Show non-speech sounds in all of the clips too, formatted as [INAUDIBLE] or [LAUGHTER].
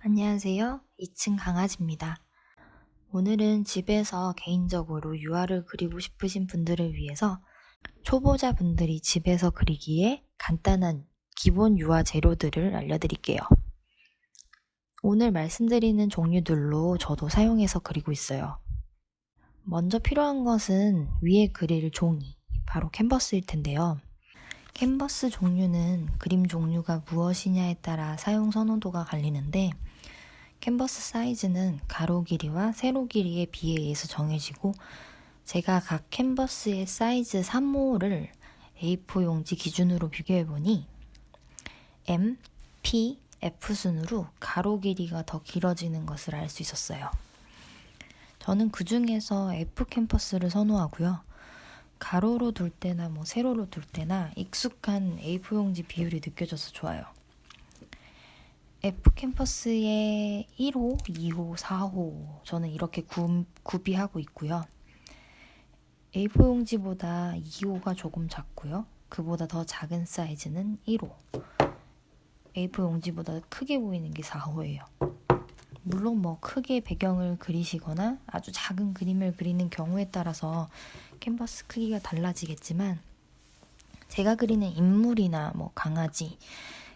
안녕하세요. 2층 강아지입니다. 오늘은 집에서 개인적으로 유화를 그리고 싶으신 분들을 위해서 초보자 분들이 집에서 그리기에 간단한 기본 유화 재료들을 알려드릴게요. 오늘 말씀드리는 종류들로 저도 사용해서 그리고 있어요. 먼저 필요한 것은 위에 그릴 종이, 바로 캔버스일 텐데요. 캔버스 종류는 그림 종류가 무엇이냐에 따라 사용 선호도가 갈리는데 캔버스 사이즈는 가로 길이와 세로 길이의 비에 의해서 정해지고 제가 각 캔버스의 사이즈 3호를 A4 용지 기준으로 비교해 보니 M, P, F 순으로 가로 길이가 더 길어지는 것을 알 수 있었어요. 저는 그 중에서 F 캔버스를 선호하고요. 가로로 둘 때나 뭐 세로로 둘 때나 익숙한 A4 용지 비율이 느껴져서 좋아요. F 캠퍼스의 1호, 2호, 4호 저는 이렇게 구, 구비하고 있고요. A4 용지보다 2호가 조금 작고요. 그보다 더 작은 사이즈는 1호. A4 용지보다 크게 보이는 게 4호예요. 물론 뭐 크게 배경을 그리시거나 아주 작은 그림을 그리는 경우에 따라서 캔버스 크기가 달라지겠지만 제가 그리는 인물이나 뭐 강아지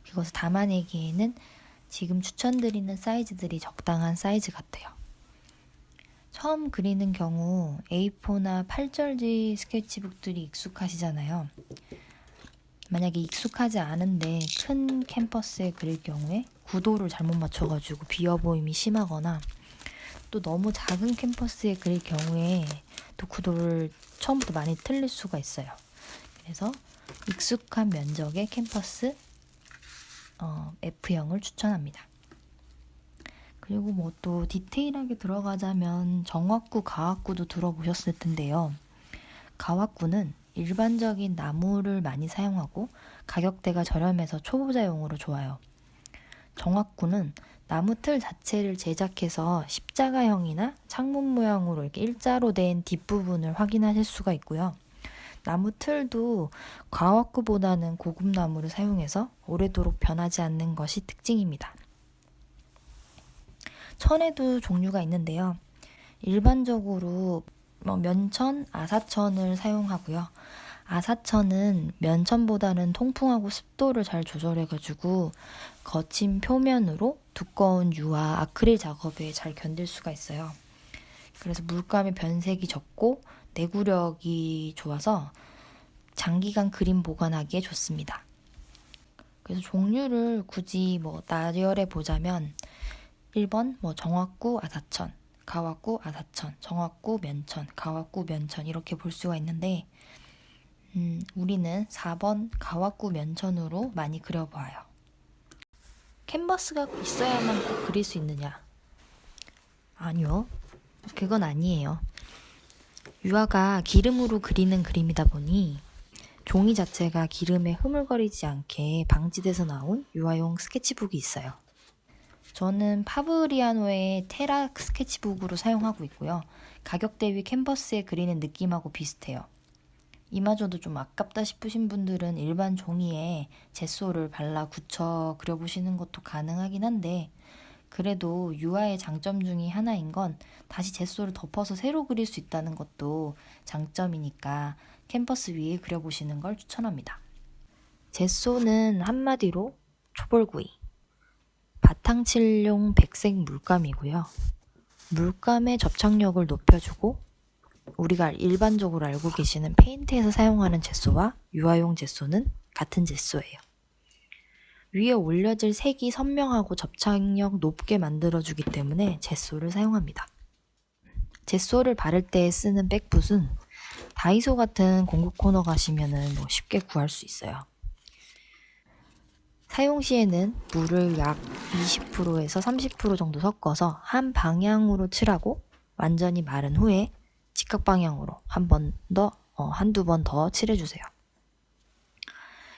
그것을 담아내기에는 지금 추천드리는 사이즈들이 적당한 사이즈 같아요. 처음 그리는 경우 A4나 8절지 스케치북들이 익숙하시잖아요. 만약에 익숙하지 않은데 큰 캠퍼스에 그릴 경우에 구도를 잘못 맞춰가지고 비어 보임이 심하거나 또 너무 작은 캠퍼스에 그릴 경우에 또 구도를 처음부터 많이 틀릴 수가 있어요. 그래서 익숙한 면적의 캠퍼스 어, F형을 추천합니다. 그리고 뭐 또 디테일하게 들어가자면 정화구, 가화구도 들어보셨을 텐데요. 가화구는 일반적인 나무를 많이 사용하고 가격대가 저렴해서 초보자용으로 좋아요. 정화구는 나무 틀 자체를 제작해서 십자가형이나 창문 모양으로 이렇게 일자로 된 뒷부분을 확인하실 수가 있고요. 나무 틀도 과학구보다는 고급 나무를 사용해서 오래도록 변하지 않는 것이 특징입니다. 천에도 종류가 있는데요. 일반적으로 뭐 면천, 아사천을 사용하고요. 아사천은 면천보다는 통풍하고 습도를 잘 조절해가지고 거친 표면으로 두꺼운 유화, 아크릴 작업에 잘 견딜 수가 있어요. 그래서 물감의 변색이 적고 내구력이 좋아서 장기간 그림 보관하기에 좋습니다. 그래서 종류를 굳이 뭐 나열해 보자면 1번 뭐 정화구 아사천, 가화구 아사천, 정화구 면천, 가화구 면천 이렇게 볼 수가 있는데 음, 우리는 4번 가화구 면천으로 많이 그려봐요. 캔버스가 있어야만 꼭 그릴 수 있느냐? 아니요. 그건 아니에요. 유화가 기름으로 그리는 그림이다 보니 종이 자체가 기름에 흐물거리지 않게 방지돼서 나온 유화용 스케치북이 있어요. 저는 파브리아노의 테라 스케치북으로 사용하고 있고요. 가격 대비 캔버스에 그리는 느낌하고 비슷해요. 이마저도 좀 아깝다 싶으신 분들은 일반 종이에 젯소를 발라 굳혀 그려보시는 것도 가능하긴 한데 그래도 유화의 장점 중의 하나인 건 다시 젯소를 덮어서 새로 그릴 수 있다는 것도 장점이니까 캔버스 위에 그려보시는 걸 추천합니다. 젯소는 한마디로 초벌구이, 바탕칠용 백색 물감이고요. 물감의 접착력을 높여주고 우리가 일반적으로 알고 계시는 페인트에서 사용하는 젯소와 유화용 젯소는 같은 젯소예요. 위에 올려질 색이 선명하고 접착력 높게 만들어주기 때문에 젯소를 사용합니다. 젯소를 바를 때 쓰는 백붓은 다이소 같은 공구 코너 가시면 뭐 쉽게 구할 수 있어요. 사용 시에는 물을 약 20%에서 30% 정도 섞어서 한 방향으로 칠하고 완전히 마른 후에 직각 방향으로 한 번 더, 어, 한두 번 더 칠해주세요.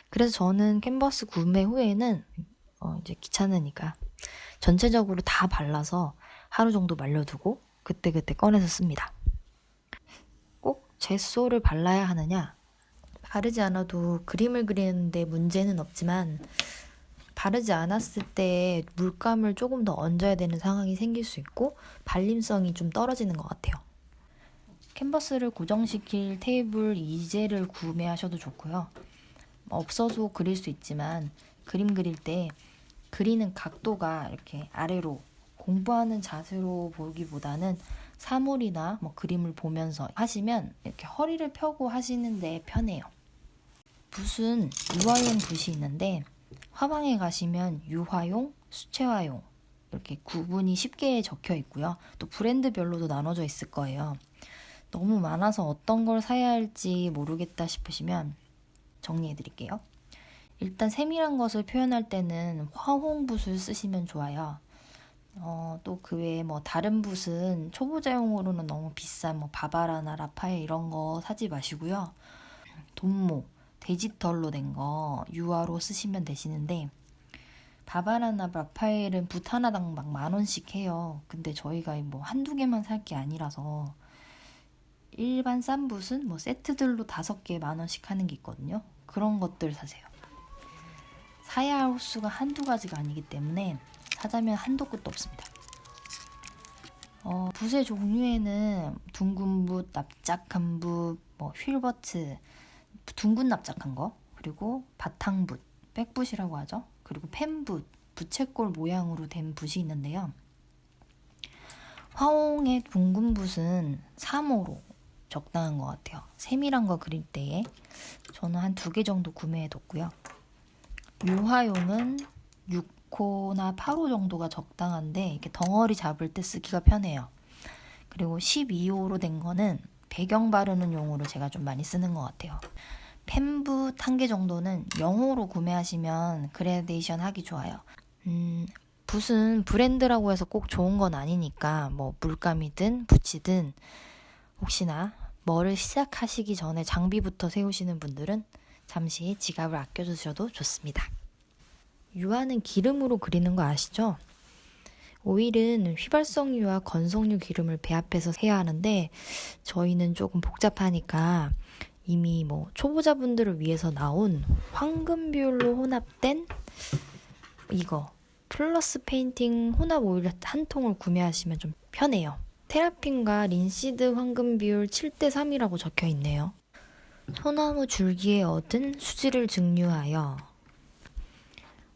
그래서 저는 캔버스 구매 후에는 어, 이제 귀찮으니까 전체적으로 다 발라서 하루 정도 말려두고 그때그때 꺼내서 씁니다. 꼭 젯소를 발라야 하느냐? 바르지 않아도 그림을 그리는데 문제는 없지만 바르지 않았을 때 물감을 조금 더 얹어야 되는 상황이 생길 수 있고 발림성이 좀 떨어지는 것 같아요. 캔버스를 고정시킬 테이블 이젤을 구매하셔도 좋고요. 없어도 그릴 수 있지만 그림 그릴 때 그리는 각도가 이렇게 아래로 공부하는 자세로 보기보다는 사물이나 뭐 그림을 보면서 하시면 이렇게 허리를 펴고 하시는데 편해요. 붓은 유화용 붓이 있는데 화방에 가시면 유화용, 수채화용 이렇게 구분이 쉽게 적혀 있고요. 또 브랜드별로도 나눠져 있을 거예요. 너무 많아서 어떤 걸 사야 할지 모르겠다 싶으시면 정리해 드릴게요. 일단 세밀한 것을 표현할 때는 화홍붓을 쓰시면 좋아요. 어, 또 그 외에 뭐 다른 붓은 초보자용으로는 너무 비싼 뭐 바바라나 라파엘 이런 거 사지 마시고요. 돈모, 데지털로 된 거 유화로 쓰시면 되시는데 바바라나 라파엘은 붓 하나당 막 만 원씩 해요. 근데 저희가 뭐 한두 개만 살 게 아니라서 일반 싼 붓은 뭐 세트들로 다섯 개 만 원씩 하는 게 있거든요. 그런 것들 사세요. 사야 할 호수가 한두 가지가 아니기 때문에 사자면 한도 끝도 없습니다. 어, 붓의 종류에는 둥근 붓, 납작한 붓, 뭐 휠버트, 둥근 납작한 거, 그리고 바탕붓, 백붓이라고 하죠. 그리고 펜붓, 부채꼴 모양으로 된 붓이 있는데요. 화홍의 둥근 붓은 3호로 적당한 것 같아요. 세밀한 거 그릴 때에 저는 한 두 개 정도 구매해 뒀고요. 유화용은 6호나 8호 정도가 적당한데 이렇게 덩어리 잡을 때 쓰기가 편해요. 그리고 12호로 된 거는 배경 바르는 용으로 제가 좀 많이 쓰는 것 같아요. 펜붓 한 개 정도는 0호로 구매하시면 그레데이션 하기 좋아요. 음, 붓은 브랜드라고 해서 꼭 좋은 건 아니니까 뭐 물감이든 붓이든 혹시나 뭐를 시작하시기 전에 장비부터 세우시는 분들은 잠시 지갑을 아껴주셔도 좋습니다. 유화는 기름으로 그리는 거 아시죠? 오일은 휘발성유와 건성유 기름을 배합해서 해야 하는데 저희는 조금 복잡하니까 이미 뭐 초보자분들을 위해서 나온 황금 비율로 혼합된 이거 플러스 페인팅 혼합 오일 한 통을 구매하시면 좀 편해요. 테라핀과 린시드 황금 비율 7대 3이라고 적혀 있네요. 소나무 줄기에 얻은 수지를 증류하여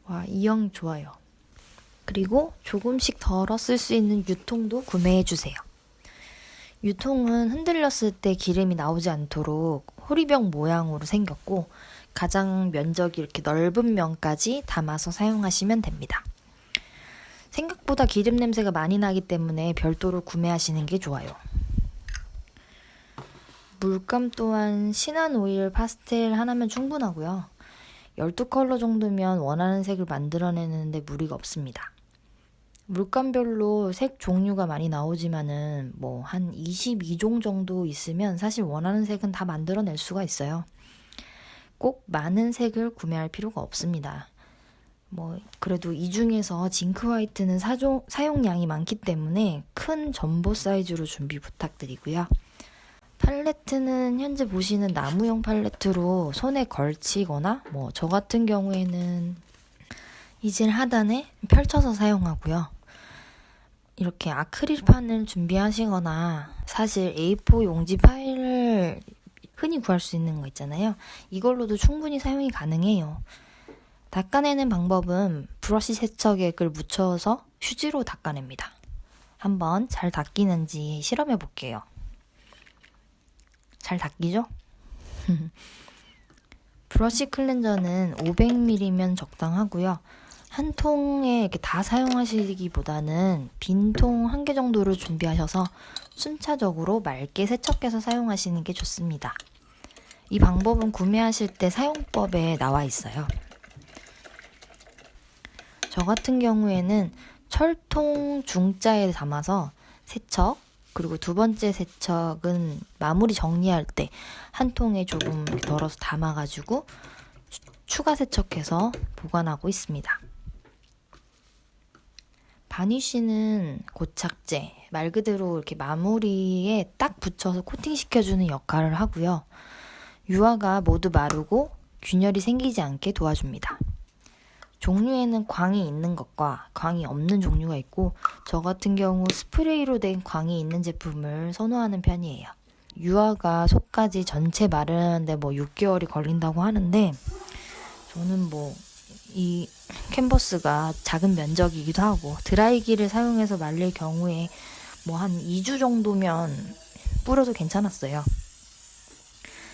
와, 이형 좋아요. 그리고 조금씩 쓸수 있는 유통도 구매해 주세요. 유통은 흔들렸을 때 기름이 나오지 않도록 호리병 모양으로 생겼고 가장 면적이 이렇게 넓은 면까지 담아서 사용하시면 됩니다. 생각보다 기름 냄새가 많이 나기 때문에 별도로 구매하시는 게 좋아요. 물감 또한 진한 오일 파스텔 하나면 충분하고요. 12컬러 정도면 원하는 색을 만들어내는데 무리가 없습니다. 물감별로 색 종류가 많이 나오지만은 뭐 한 22종 정도 있으면 사실 원하는 색은 다 만들어낼 수가 있어요. 꼭 많은 색을 구매할 필요가 없습니다. 뭐 그래도 이 중에서 징크 화이트는 사종, 사용량이 많기 때문에 큰 점보 사이즈로 준비 부탁드리고요. 팔레트는 현재 보시는 나무용 팔레트로 손에 걸치거나 뭐 저 같은 경우에는 이질 하단에 펼쳐서 사용하고요. 이렇게 아크릴판을 준비하시거나 사실 A4 용지 파일을 흔히 구할 수 있는 거 있잖아요. 이걸로도 충분히 사용이 가능해요. 닦아내는 방법은 브러쉬 세척액을 묻혀서 휴지로 닦아냅니다. 한번 잘 닦이는지 실험해 볼게요. 잘 닦이죠? [LAUGHS] 브러쉬 클렌저는 500ml면 적당하고요. 한 통에 이렇게 다 사용하시기보다는 빈 통 한 개 정도를 준비하셔서 순차적으로 맑게 세척해서 사용하시는 게 좋습니다. 이 방법은 구매하실 때 사용법에 나와 있어요. 저 같은 경우에는 철통 중자에 담아서 세척, 그리고 두 번째 세척은 마무리 정리할 때 한 통에 조금 덜어서 담아가지고 추가 세척해서 보관하고 있습니다. 바니쉬는 고착제, 말 그대로 이렇게 마무리에 딱 붙여서 코팅시켜주는 역할을 하고요. 유화가 모두 마르고 균열이 생기지 않게 도와줍니다. 종류에는 광이 있는 것과 광이 없는 종류가 있고 저 같은 경우 스프레이로 된 광이 있는 제품을 선호하는 편이에요. 유화가 속까지 전체 마르는데 뭐 6개월이 걸린다고 하는데 저는 뭐 이 캔버스가 작은 면적이기도 하고 드라이기를 사용해서 말릴 경우에 뭐 한 2주 정도면 뿌려도 괜찮았어요.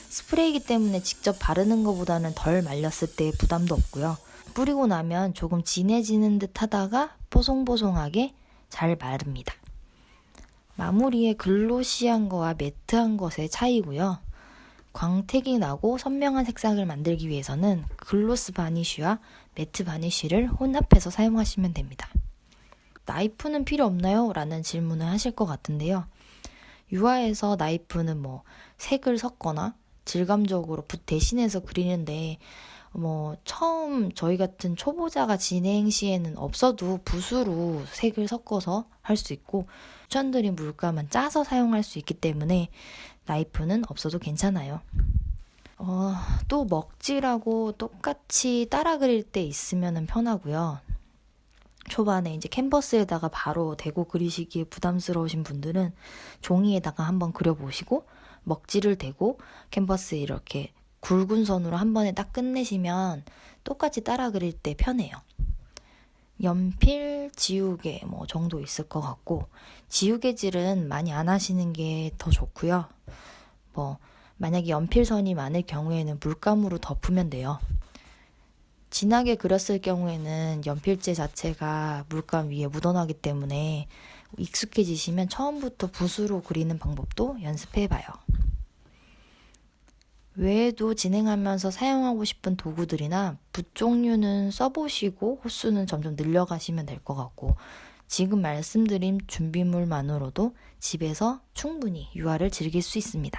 스프레이기 때문에 직접 바르는 것보다는 덜 말렸을 때 부담도 없고요. 뿌리고 나면 조금 진해지는 듯 하다가 뽀송뽀송하게 잘 마릅니다. 마무리에 글로시한 거와 매트한 것의 차이고요. 광택이 나고 선명한 색상을 만들기 위해서는 글로스 바니쉬와 매트 바니쉬를 혼합해서 사용하시면 됩니다. 나이프는 필요 없나요? 라는 질문을 하실 것 같은데요. 유화에서 나이프는 뭐 색을 섞거나 질감적으로 붓 대신해서 그리는데 뭐 처음 저희 같은 초보자가 진행 시에는 없어도 붓으로 색을 섞어서 할 수 있고 추천드린 물감은 짜서 사용할 수 있기 때문에 나이프는 없어도 괜찮아요. 어, 또 먹지라고 똑같이 따라 그릴 때 있으면 편하고요. 초반에 이제 캔버스에다가 바로 대고 그리시기에 부담스러우신 분들은 종이에다가 한번 그려보시고 먹지를 대고 캔버스에 이렇게 굵은 선으로 한 번에 딱 끝내시면 똑같이 따라 그릴 때 편해요. 연필, 지우개 뭐 정도 있을 것 같고 지우개질은 많이 안 하시는 게 더 좋고요. 뭐 만약에 연필선이 많을 경우에는 물감으로 덮으면 돼요. 진하게 그렸을 경우에는 연필재 자체가 물감 위에 묻어나기 때문에 익숙해지시면 처음부터 붓으로 그리는 방법도 연습해봐요. 외에도 진행하면서 사용하고 싶은 도구들이나 붓 종류는 써보시고 호수는 점점 늘려가시면 될 것 같고 지금 말씀드린 준비물만으로도 집에서 충분히 유화를 즐길 수 있습니다.